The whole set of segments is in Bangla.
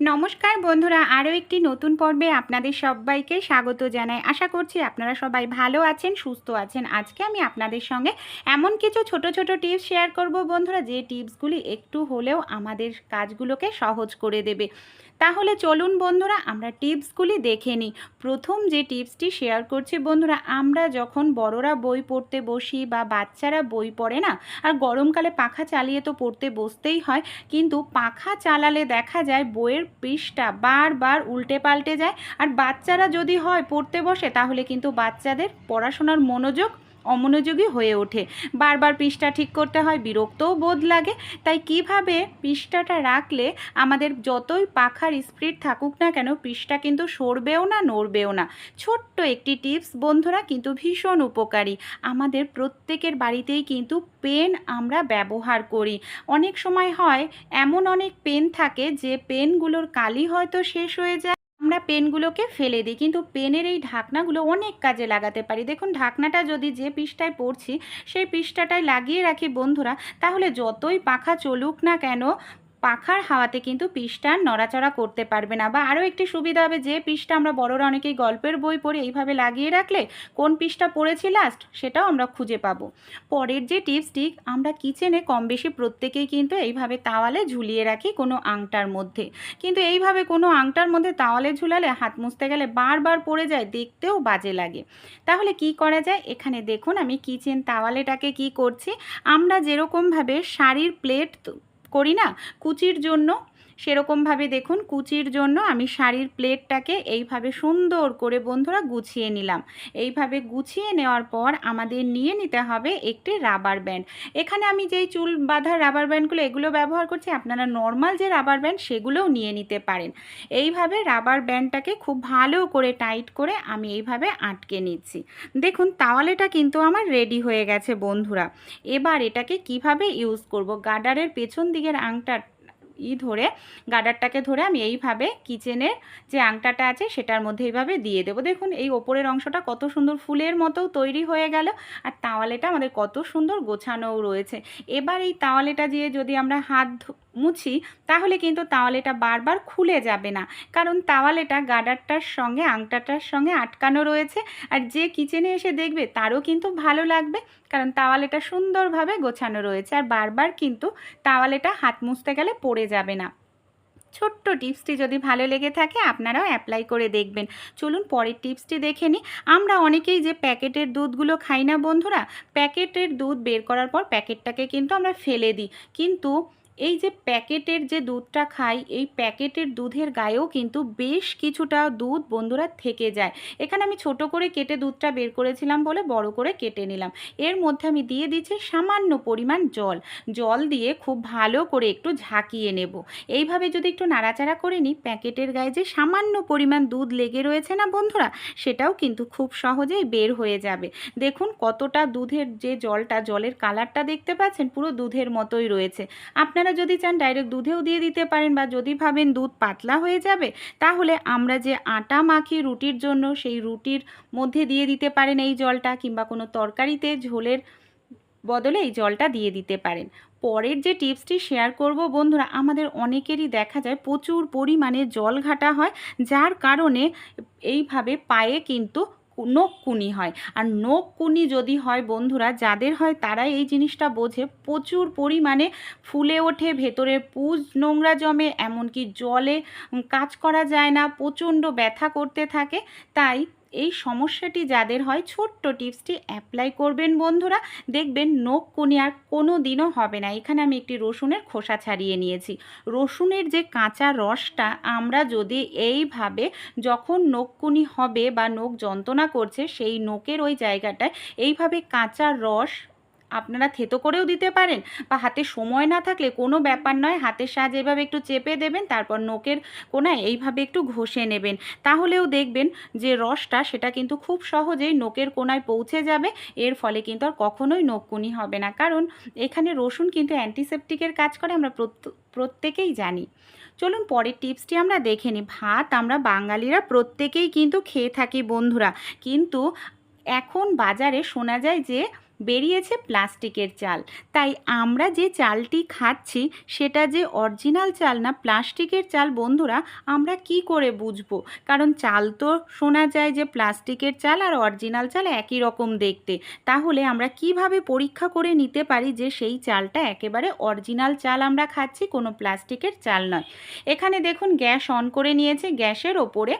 নমস্কার বন্ধুরা, আরও একটি নতুন পর্বে আপনাদের সবাইকে স্বাগত জানাই। আশা করছি আপনারা সবাই ভালো আছেন, সুস্থ আছেন। আজকে আমি আপনাদের সঙ্গে এমন কিছু ছোট ছোট টিপস শেয়ার করব বন্ধুরা, যে টিপসগুলি একটু হলেও আমাদের কাজগুলোকে সহজ করে দেবে। তাহলে চলুন বন্ধুরা, আমরা টিপসগুলি দেখে নিই। প্রথম যে টিপসটি শেয়ার করছি বন্ধুরা, আমরা যখন বড়রা বই পড়তে বসি বা বাচ্চারা বই পড়ে না, আর গরমকালে পাখা চালিয়ে তো পড়তে বসতেই হয়, কিন্তু পাখা চালালে দেখা যায় বইয়ের পৃষ্ঠা বারবার উল্টে পাল্টে যায়। আর বাচ্চারা যদি হয় পড়তে বসে, তাহলে কিন্তু বাচ্চাদের পড়াশোনার মনোযোগ অমনোযোগী হয়ে ওঠে। বারবার পৃষ্ঠা ঠিক করতে হয়, বিরক্তও বোধ লাগে। তাই কীভাবে পৃষ্ঠাটা রাখলে আমাদের যতই পাখার স্পিড থাকুক না কেন, পৃষ্ঠা কিন্তু সরবেও না, নড়বেও না। ছোট্ট একটি টিপস, বন্ধুরা, কিন্তু ভীষণ উপকারী। আমাদের প্রত্যেকের বাড়িতেই কিন্তু পেন আমরা ব্যবহার করি। অনেক সময় হয়, এমন অনেক পেন থাকে যে পেনগুলোর কালি হয়তো শেষ হয়ে যায়। আমরা পেনগুলোকে ফেলে দিই। কিন্তু পেনের এই ঢাকনাগুলো অনেক কাজে লাগাতে পারি। দেখুন, ঢাকনাটা যদি যে পৃষ্ঠায় পড়ছি, সেই পৃষ্ঠাটায় লাগিয়ে রাখি বন্ধুরা, তাহলে যতই পাখা চলুক না কেন পাখার হাওয়াতে কিন্তু পৃষ্ঠা নড়াচড়া করতে পারবে না। বা আরও একটি সুবিধা হবে যে, পৃষ্ঠা আমরা বড়রা অনেকেই গল্পের বই পড়ে এইভাবে লাগিয়ে রাখলে কোন পৃষ্ঠা পড়েছি লাস্ট সেটাও আমরা খুঁজে পাবো। পরের যে টিপসটি, আমরা কিচেনে কম বেশি প্রত্যেকেই কিন্তু এইভাবে তাওয়ালে ঝুলিয়ে রাখি কোনো আংটার মধ্যে। কিন্তু এইভাবে কোনো আংটার মধ্যে তাওয়ালে ঝুলালে হাত মুছতে গেলে বারবার পড়ে যায়, দেখতেও বাজে লাগে। তাহলে কি করা যায়? এখানে দেখুন আমি কিচেন তাওয়ালেটাকে কি করছি? আমরা যেরকমভাবে শাড়ির প্লেট করি না কুচির জন্য সেরকমভাবে দেখুন কুচির জন্য আমি শাড়ির প্লেটটাকে এইভাবে সুন্দর করে বন্ধুরা গুছিয়ে নিলাম। এইভাবে গুছিয়ে নেওয়ার পর আমাদের নিয়ে নিতে হবে একটি রাবার ব্যান্ড। এখানে আমি যেই চুল বাঁধার রাবার ব্যান্ডগুলো এগুলো ব্যবহার করছি, আপনারা নর্মাল যে রাবার ব্যান্ড সেগুলোও নিয়ে নিতে পারেন। এইভাবে রাবার ব্যান্ডটাকে খুব ভালো করে টাইট করে আমি এইভাবে আটকে নিচ্ছি। দেখুন তাওয়ালেটা কিন্তু আমার রেডি হয়ে গেছে বন্ধুরা। এবার এটাকে কীভাবে ইউজ করব? গার্ডারের পেছন দিকের আংটা ই ধরে গার্ডারটাকে ধরে আমি এইভাবে কিচেনের যে আংটাটা আছে সেটার মধ্যে এইভাবে দিয়ে দেবো। দেখুন এই ওপরের অংশটা কত সুন্দর ফুলের মতো তৈরি হয়ে গেল আর তাওয়ালেটা আমাদের কত সুন্দর গোছানোও রয়েছে। এবার এই তাওয়ালেটা দিয়ে যদি আমরা হাত মুছি, তাহলে কিন্তু তাওয়ালেটা বারবার খুলে যাবে না। কারণ তাওয়ালেটা গাডারটার সঙ্গে, আংটাটার সঙ্গে আটকানো রয়েছে। আর যে কিচেনে এসে দেখবে, তারও কিন্তু ভালো লাগবে। কারণ তাওয়ালেটা সুন্দরভাবে গোছানো রয়েছে। আর বারবার কিন্তু তাওয়ালেটা হাত মুছতে গেলে পড়ে যাবে না। ছোট্ট টিপসটি যদি ভালো লেগে থাকে, আপনারাও অ্যাপ্লাই করে দেখবেন। চলুন পরের টিপসটি দেখে নিই। আমরা অনেকেই যে প্যাকেটের দুধগুলো খাই না, বন্ধুরা, প্যাকেটের দুধ বের করার পর প্যাকেটটাকে কিন্তু আমরা ফেলে দিই। কিন্তু এই যে প্যাকেটের যে দুধটা খাই, এই প্যাকেটের দুধের গায়েও কিন্তু বেশ কিছুটা দুধ বন্ধুরা থেকে যায়। এখানে আমি ছোট করে কেটে দুধটা বের করেছিলাম বলে বড় করে কেটে নিলাম। এর মধ্যে আমি দিয়ে দিচ্ছি সামান্য পরিমাণ জল। জল দিয়ে খুব ভালো করে একটু ঝাঁকিয়ে নেব। এইভাবে যদি একটু নাড়াচাড়া করে নিই, প্যাকেটের গায়ে যে সামান্য পরিমাণ দুধ লেগে রয়েছে না বন্ধুরা, সেটাও কিন্তু খুব সহজেই বের হয়ে যাবে। দেখুন কতটা দুধের যে জলটা, জলের কালারটা দেখতে পাচ্ছেন, পুরো দুধের মতোই রয়েছে। আপনারা আপনারা যদি চান ডাইরেক্ট দুধেও দিয়ে দিতে পারেন বা যদি ভাবেন দুধ পাতলা হয়ে যাবে, তাহলে আমরা যে আটা মাখি রুটির জন্য সেই রুটির মধ্যে দিয়ে দিতে পারেন এই জলটা কিংবা কোনো তরকারিতে ঝোলের বদলে এই জলটা দিয়ে দিতে পারেন। পরের যে টিপসটি শেয়ার করব বন্ধুরা, আমাদের অনেকেরই দেখা যায় প্রচুর পরিমাণে জল ঘাটা হয়, যার কারণে এইভাবে পায়ে কিন্তু নখকুনি হয়। আর নখকুনি যদি হয় বন্ধুরা, যাদের হয় তারাই এই জিনিসটা বোঝে, প্রচুর পরিমাণে ফুলে ওঠে, ভেতরে পুজ নোংরা জমে, এমনকি জলে কাজ করা যায় না, প্রচণ্ড ব্যথা করতে থাকে, তাই এই সমস্যাটি যাদের হয়, ছোট্ট টিপসটি অ্যাপ্লাই করবেন বন্ধুরা। দেখবেন নখ কোনি আর কোনো দিনও হবে না। এখানে আমি একটি রসুনের খোসা ছাড়িয়ে নিয়েছি। রসুনের যে কাঁচা রসটা আমরা যদি এইভাবে যখন নখকুনি হবে বা নখ যন্ত্রণা করছে, সেই নখের ওই জায়গাটায় এইভাবে কাঁচা রস আপনারা থেতো করেও দিতে পারেন বা হাতে সময় না থাকলে কোনো ব্যাপার নয়। হাতের সাহায্যে এভাবে একটু চেপে দেবেন, তারপর নোকের কোনায় এইভাবে একটু ঘষে নেবেন। তাহলেও দেখবেন যে রসটা সেটা কিন্তু খুব সহজেই নোকের কোনায় পৌঁছে যাবে। এর ফলে কিন্তু আর কখনোই নখকুনি হবে না। কারণ এখানে রসুন কিন্তু অ্যান্টিসেপটিকের কাজ করে, আমরা প্রত্যেকেই জানি। চলুন পরের টিপসটি আমরা দেখে নিই। ভাত আমরা বাঙালিরা প্রত্যেকেই কিন্তু খেয়ে থাকি, বন্ধুরা। কিন্তু এখন বাজারে শোনা যায় যে বেরিয়েছে প্লাস্টিকের চাল। তাই আমরা যে চালটি খাচ্ছি, সেটা যে অরিজিনাল চাল না, প্লাস্টিকের চাল, বন্ধুরা, আমরা কি করে বুঝব? কারণ চাল তো শোনা যায় যে প্লাস্টিকের চাল আর অরিজিনাল চাল একই রকম দেখতে। তাহলে আমরা কীভাবে পরীক্ষা করে নিতে পারি যে সেই চালটা একেবারে অরিজিনাল চাল আমরা খাচ্ছি, কোনো প্লাস্টিকের চাল নয়? এখানে দেখুন, গ্যাস অন করে নিয়েছে। গ্যাসের ওপরে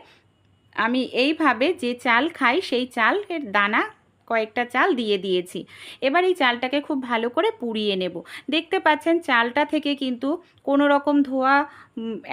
আমি এইভাবে যে চাল খাই, সেই চালের দানা কয়েকটা চাল দিয়ে দিয়েছি। এবার এই চালটাকে খুব ভালো করে পুড়িয়ে নেব। দেখতে পাচ্ছেন চালটা থেকে কিন্তু কোনো রকম ধোয়া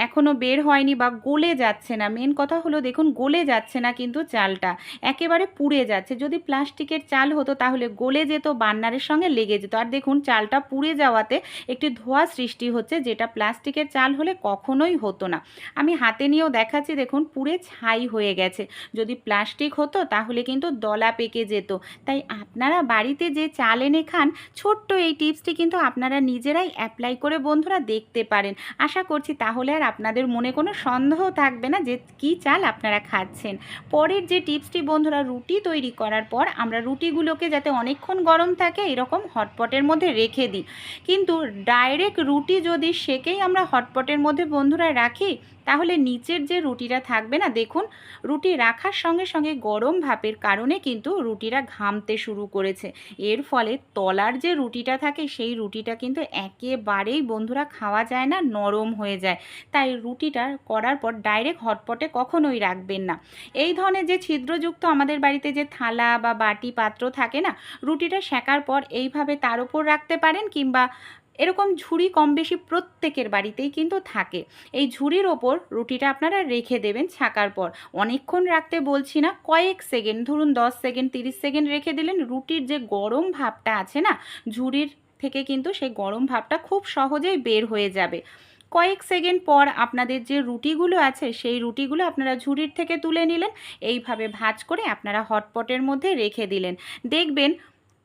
এখনও বের হয়নি বা গলে যাচ্ছে না। মেন কথা হলো দেখুন গলে যাচ্ছে না কিন্তু চালটা। একেবারে পুড়ে যাচ্ছে। যদি প্লাস্টিকের চাল হতো তাহলে গলে যেত, বান্নারের সঙ্গে লেগে যেত। আর দেখুন চালটা পুড়ে যাওয়াতে একটি ধোয়া সৃষ্টি হচ্ছে যেটা প্লাস্টিকের চাল হলে কখনোই হতো না। আমি হাতে নিয়েও দেখাচ্ছি দেখুন পুড়ে ছাই হয়ে গেছে। যদি প্লাস্টিক হতো তাহলে কিন্তু দলা পেকে যেত। তাই আপনারা বাড়িতে যে চাল এনে খান, ছোট্ট এই টিপসটি কিন্তু আপনারা নিজেরাই অ্যাপ্লাই করে বন্ধুরা দেখতে পারেন। আশা করছি তাহলে আর আপনাদের মনে কোনো সন্দেহ থাকবে না যে কি চাল আপনারা খাচ্ছেন। পরের যে টিপসটি বন্ধুরা, রুটি তৈরি করার পর আমরা রুটিগুলোকে যাতে অনেকক্ষণ গরম থাকে, এরকম হটপটের মধ্যে রেখে দিই। কিন্তু ডাইরেক্ট রুটি যদি সেকেই আমরা হটপটের মধ্যে বন্ধুরা রাখি তাহলে নিচের যে রুটিটা থাকবে না, দেখুন, রুটি রাখার সঙ্গে সঙ্গে গরম ভাপের কারণে কিন্তু রুটিটা ঘামতে শুরু করেছে। এর ফলে তলার যে রুটিটা থাকে, সেই রুটিটা কিন্তু একেবারেই বন্ধুরা খাওয়া যায় না, নরম হয়ে যায়। তাই রুটিটা করার পর ডাইরেক্ট হটপটে কখনোই রাখবেন না। এই ধরনের যে ছিদ্রযুক্ত আমাদের বাড়িতে যে থালা বা বাটি পাত্র থাকে না, রুটিটা সেকার পর এইভাবে তার উপর রাখতে পারেন কিংবা এরকম ঝুড়ি কম বেশি প্রত্যেকের বাড়িতেই কিন্তু থাকে। এই ঝুড়ির ওপর রুটিটা আপনারা রেখে দেবেন ছাকার পর। অনেকক্ষণ রাখতে বলছি না, কয়েক সেকেন্ড, ধরুন দশ সেকেন্ড, তিরিশ সেকেন্ড রেখে দিলেন, রুটির যে গরম ভাবটা আছে না, ঝুড়ির থেকে কিন্তু সেই গরম ভাবটা খুব সহজেই বের হয়ে যাবে। কয়েক সেকেন্ড পর আপনাদের যে রুটিগুলো আছে, সেই রুটিগুলো আপনারা ঝুড়ির থেকে তুলে নিলেন, এইভাবে ভাজ করে আপনারা হটপটের মধ্যে রেখে দিলেন। দেখবেন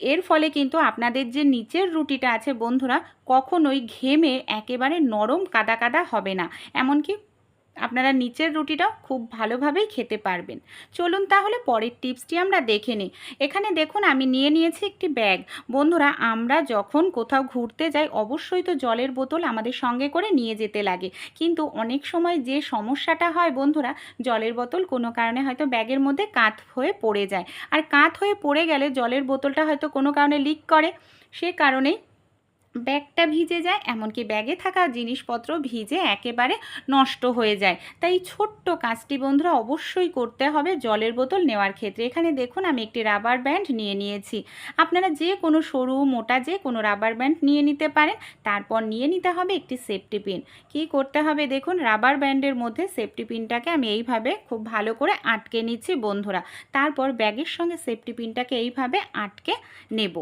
এর ফলে কিন্তু আপনাদের যে নিচের রুটিটা আছে বন্ধুরা, কখনোই ঘেমে একেবারে নরম কাদা কাদা হবে না। এমনকি আপনারা নিচের রুটিটাও খুব ভালোভাবেই খেতে পারবেন। চলুন তাহলে পরের টিপসটি আমরা দেখে নিই। এখানে দেখুন, আমি নিয়ে নিয়েছি একটি ব্যাগ। বন্ধুরা, আমরা যখন কোথাও ঘুরতে যাই, অবশ্যই তো জলের বোতল আমাদের সঙ্গে করে নিয়ে যেতে লাগে। কিন্তু অনেক সময় যে সমস্যাটা হয় বন্ধুরা, জলের বোতল কোনো কারণে হয়তো ব্যাগের মধ্যে কাত হয়ে পড়ে যায়। আর কাত হয়ে পড়ে গেলে জলের বোতলটা হয়তো কোনো কারণে লিক করে, সে কারণেই ব্যাগটা ভিজে যায়, এমনকি ব্যাগে থাকা জিনিসপত্র ভিজে একেবারে নষ্ট হয়ে যায়। তাই ছোট্ট কাজটি বন্ধুরা অবশ্যই করতে হবে জলের বোতল নেওয়ার ক্ষেত্রে। এখানে দেখুন, আমি একটি রাবার ব্যান্ড নিয়ে নিয়েছি। আপনারা যে কোনো সরু, মোটা, যে কোনো রাবার ব্যান্ড নিয়ে নিতে পারেন। তারপর নিয়ে নিতে হবে একটি সেফটি পিন। কি করতে হবে দেখুন, রাবার ব্যান্ডের মধ্যে সেফটি পিনটাকে আমি এইভাবে খুব ভালো করে আটকে নিচ্ছি বন্ধুরা। তারপর ব্যাগের সঙ্গে সেফটি পিনটাকে এইভাবে আটকে নেব।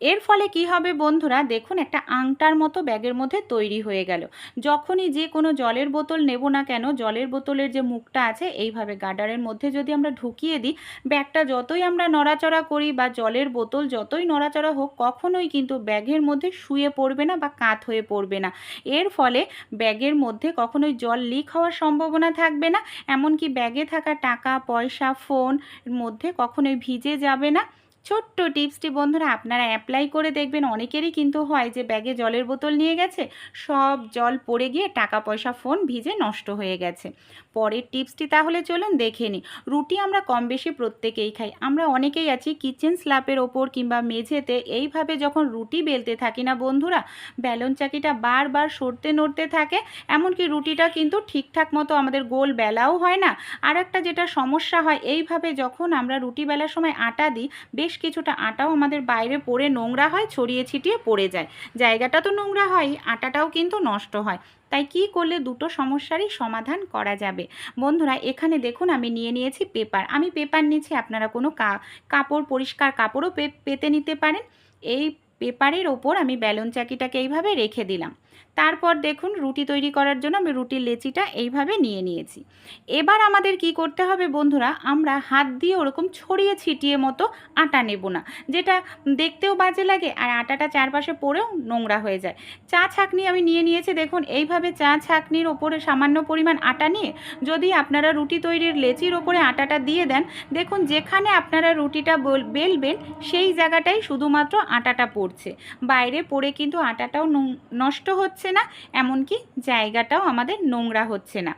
এর ফলে কি হবে বন্ধুরা? দেখুন, একটা আংটার মতো ব্যাগের মধ্যে তৈরি হয়ে গেল। যখনই যে কোনো জলের বোতল নেব না কেন, জলের বোতলের যে মুখটা আছে, এইভাবে গার্ডারের মধ্যে যদি আমরা ঢুকিয়ে দিই, ব্যাগটা যতই আমরা নড়াচড়া করি বা জলের বোতল যতই নড়াচড়া হোক, কখনোই কিন্তু ব্যাগের মধ্যে শুয়ে পড়বে না বা কাত হয়ে পড়বে না। এর ফলে ব্যাগের মধ্যে কখনোই জল লিক হওয়ার সম্ভাবনা থাকবে না। এমনকি ব্যাগে থাকা টাকা, পয়সা ফোন মধ্যে কখনোই ভিজে যাবে না। ছোট্ট টিপসটি বন্ধুরা আপনারা অ্যাপ্লাই করে দেখবেন। অনেকেরই কিন্তু হয় যে ব্যাগে জলের বোতল নিয়ে গেছে, সব জল পড়ে গিয়ে টাকা পয়সা ফোন ভিজে নষ্ট হয়ে গেছে। পরের টিপসটি তাহলে চলুন দেখে নিই। রুটি আমরা কম বেশি প্রত্যেকেই খাই। আমরা অনেকেই আছি কিচেন স্ল্যাপের ওপর কিংবা মেঝেতে। এইভাবে যখন রুটি বেলতে থাকি না বন্ধুরা, ব্যালন চাকিটা বারবার সরতে নড়তে থাকে। এমনকি রুটিটা কিন্তু ঠিকঠাক মতো আমাদের গোল বেলাও হয় না। আর একটা যেটা সমস্যা হয়, এইভাবে যখন আমরা রুটি বেলার সময় আটা দিই, বেশ কিছুটা আটাও আমাদের বাইরে পড়ে নোংরা হয়, ছড়িয়ে ছিটিয়ে পড়ে যায়। জায়গাটা তো নোংরা হয়, আটাটাও কিন্তু নষ্ট হয়। তাই কি করলে দুটো সমস্যারই সমাধান করা যাবে? বন্ধুরা, এখানে দেখুন আমি নিয়ে নিয়েছি পেপার। আমি পেপার নিয়েছি আপনারা কোনো কাপড়, পরিষ্কার কাপড়ও পেতে নিতে পারেন। এই পেপারের ওপর আমি ব্যালন চাকিটাকে এইভাবে রেখে দিলাম। তারপর দেখুন, রুটি তৈরি করার জন্য আমি রুটির লেচিটা এইভাবে নিয়ে নিয়েছি। এবার আমাদের কি করতে হবে বন্ধুরা, আমরা হাত দিয়ে ওরকম ছড়িয়ে ছিটিয়ে মতো আটা নেব না, যেটা দেখতেও বাজে লাগে আর আটাটা চারপাশে পড়েও নোংরা হয়ে যায়। চা ছাঁকনি আমি নিয়ে নিয়েছি, দেখুন, এইভাবে চা ছাঁকনির ওপরে সামান্য পরিমাণ আটা নিয়ে যদি আপনারা রুটি তৈরির লেচির ওপরে আটাটা দিয়ে দেন, দেখুন, যেখানে আপনারা রুটিটা বল- বেলবেন সেই জায়গাটাই শুধুমাত্র আটাটা পড়ছে। বাইরে পড়ে কিন্তু আটাটাও নষ্ট হচ্ছে না এমনকি জায়গাটাও আমাদের নোংরা হচ্ছে না।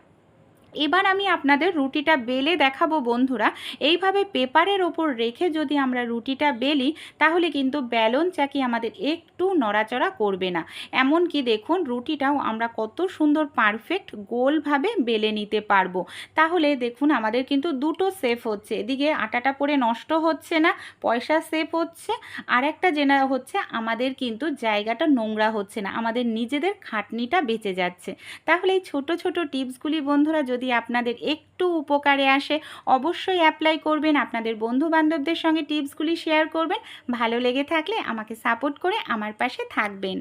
এবার আমি আপনাদের রুটিটা বেলে দেখাবো বন্ধুরা। এইভাবে পেপারের ওপর রেখে যদি আমরা রুটিটা বেলি, তাহলে কিন্তু ব্যালন চাকি আমাদের একটু নড়াচড়া করবে না। এমনকি দেখুন, রুটিটাও আমরা কত সুন্দর পারফেক্ট গোলভাবে বেলে নিতে পারব। তাহলে দেখুন, আমাদের কিন্তু দুটো সেফ হচ্ছে। এদিকে আটাটা পরে নষ্ট হচ্ছে না, পয়সা সেভ হচ্ছে। আর একটা জেনা হচ্ছে, আমাদের কিন্তু জায়গাটা নোংরা হচ্ছে না। আমাদের নিজেদের খাটনিটা বেঁচে যাচ্ছে। তাহলে এই ছোট ছোট টিপসগুলি বন্ধুরা যদি আপনাদের একটু উপকারে আসে, অবশ্যই অ্যাপ্লাই করবেন। আপনাদের বন্ধু বান্ধবদের সঙ্গে টিপসগুলি শেয়ার করবেন। ভালো লেগে থাকলে আমাকে সাপোর্ট করে আমার পাশে থাকবেন।